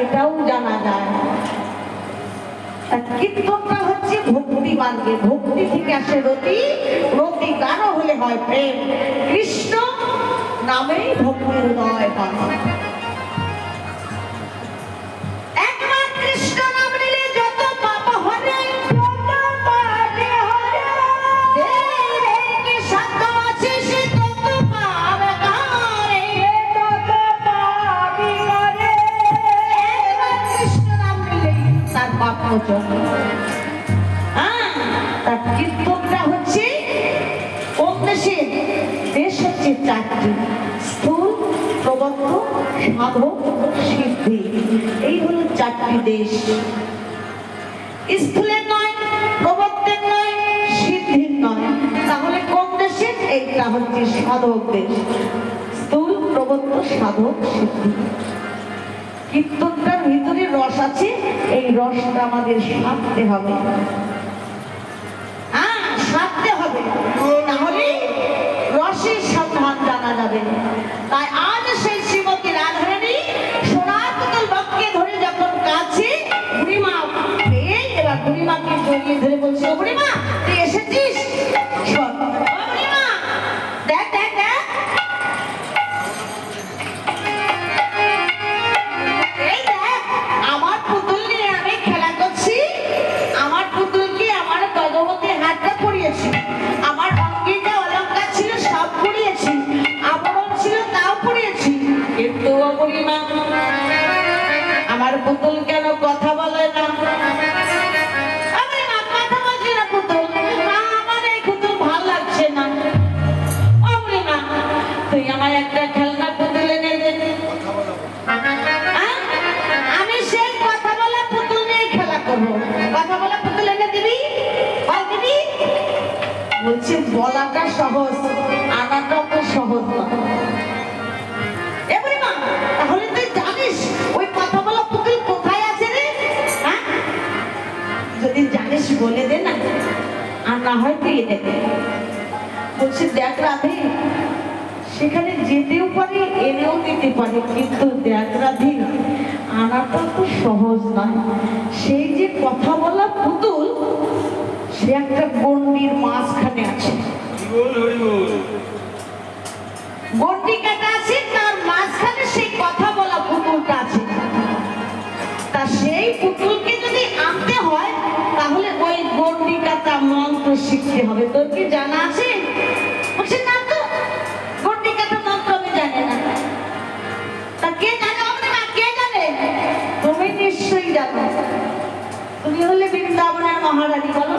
এটাও জানা যায়। কীর্তনটা হচ্ছে ভক্তি মার্গে ভক্তি থেকে আসে রতি রতি গাঢ় হলে হয় প্রেম। কৃষ্ণ নামেই ভক্তির উদয় হয়। সিদ্ধি। এই হলো চারটি দেশ। স্থূলের নয় প্রবন্ধের নয়, সিদ্ধির নয়। তাহলে কোন দেশের এইটা হচ্ছে সাধক দেশ। স্থূল প্রবন্ধ সাধক, সিদ্ধি। কীর্তনটার ভিতরে রস আছে, এই রসটা আমাদের সাধতে হবে। জড়িয়ে ধরে বলছে "ও বুড়িমা তুই এসেছিস? বলছে, বলাটা সহজ, আনাটা তো সহজ না। তাহলে তুই জানিস ওই কথা বলা কোথায় আছে রে? হ্যাঁ? যদি জানিস বলে দে না, আর না হয় দেখ সেখানে যেতেও এনেও পারি, কিন্তু দেখ সহজ নয়। সেই যে কথা বলা পুতুল সে একটা গন্ডির মাঝখানে আছে। গন্ডি কাটা আছে তার মাঝখানে সেই কথা বলা পুতুলটা আছে। তা সেই পুতুলকে যদি আনতে হয় তাহলে ওই গন্ডি কাটা মন্ত্র শিখতে হবে। তোর কি জানা আছে? বলছে না তো গন্ডি কাটা মন্ত্র আমি জানি না। তা কে জানে হবে না কে জানে? তুমি নিশ্চয়ই জানো। তুমি হলে বৃন্দাবনের মহারানী বলো।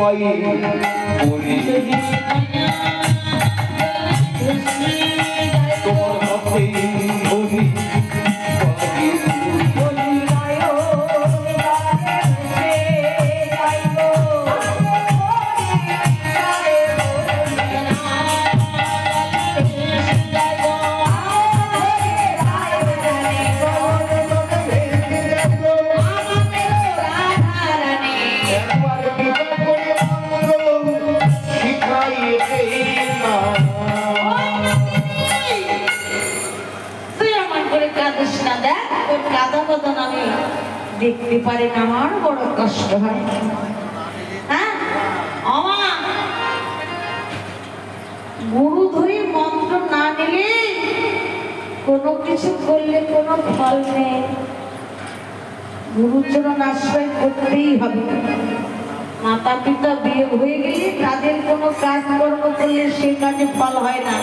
Vay, oraya git. দেখতে আমার বড় কষ্ট হয়। হ্যাঁ? গুরু ধরে মন্ত্র না নিলে কোনো কিছু করলে কোনো ফল নেই। গুরুচরণ আশ্রয় করতেই হবে। মাতা পিতা বিয়ে হয়ে গেলে তাদের কোনো কাজ কর্ম করলে সেই কাজে ফল হয় না।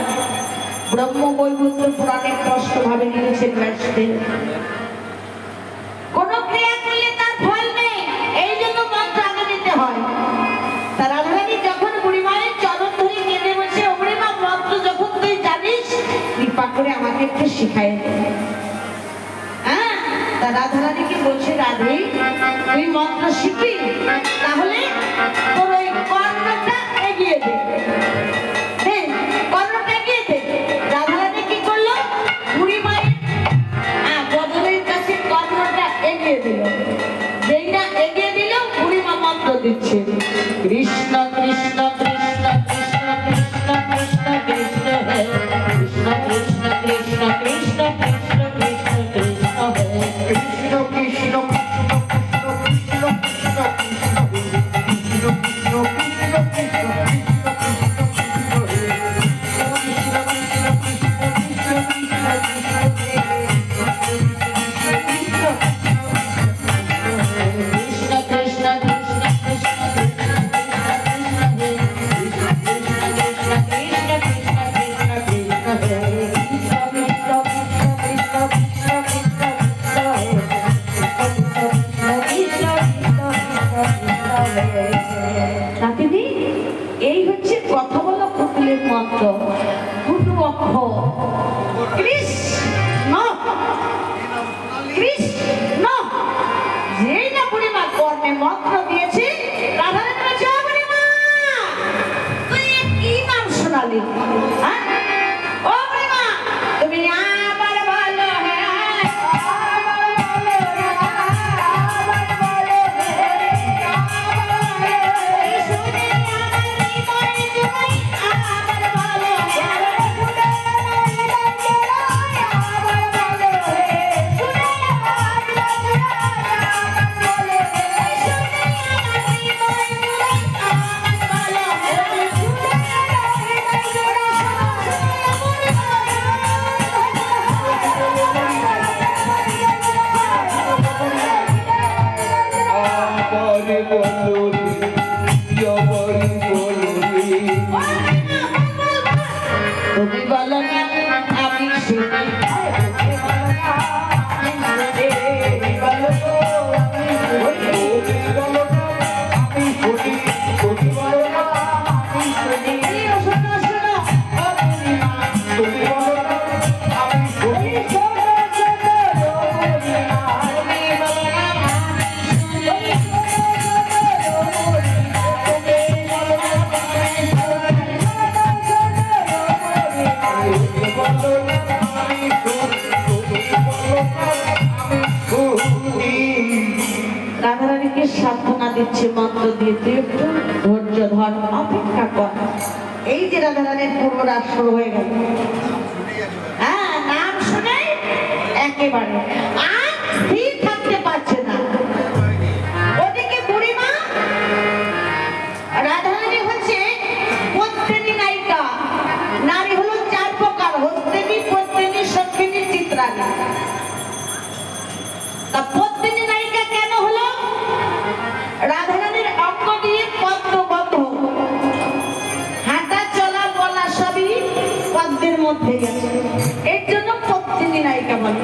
যখন তুই জানিস করে আমাকে একটু শিখাই। হ্যাঁ তা বলছে তুই মন্ত্র শিখবি? তাহলে যেই না বুড়িমা কর্মে মন্ত্র দিয়েছে। রাধারানী "ও বুড়িমা, তুই কি নাম শোনালি? আমি সুখী রাধারানীকে সান্ত্বনা দিচ্ছে, মন্ত্র দিয়ে তুই একটু ধৈর্য ধর অপেক্ষা কর। এই যে রাধারানীর পূর্বরাগ শুরু হয়ে গেল। হ্যাঁ নাম শুনে একেবারে। আর স্থির থাকতে পারছে মধ্যে গেছে। এর জন্য পত্নী নায়িকা বলে।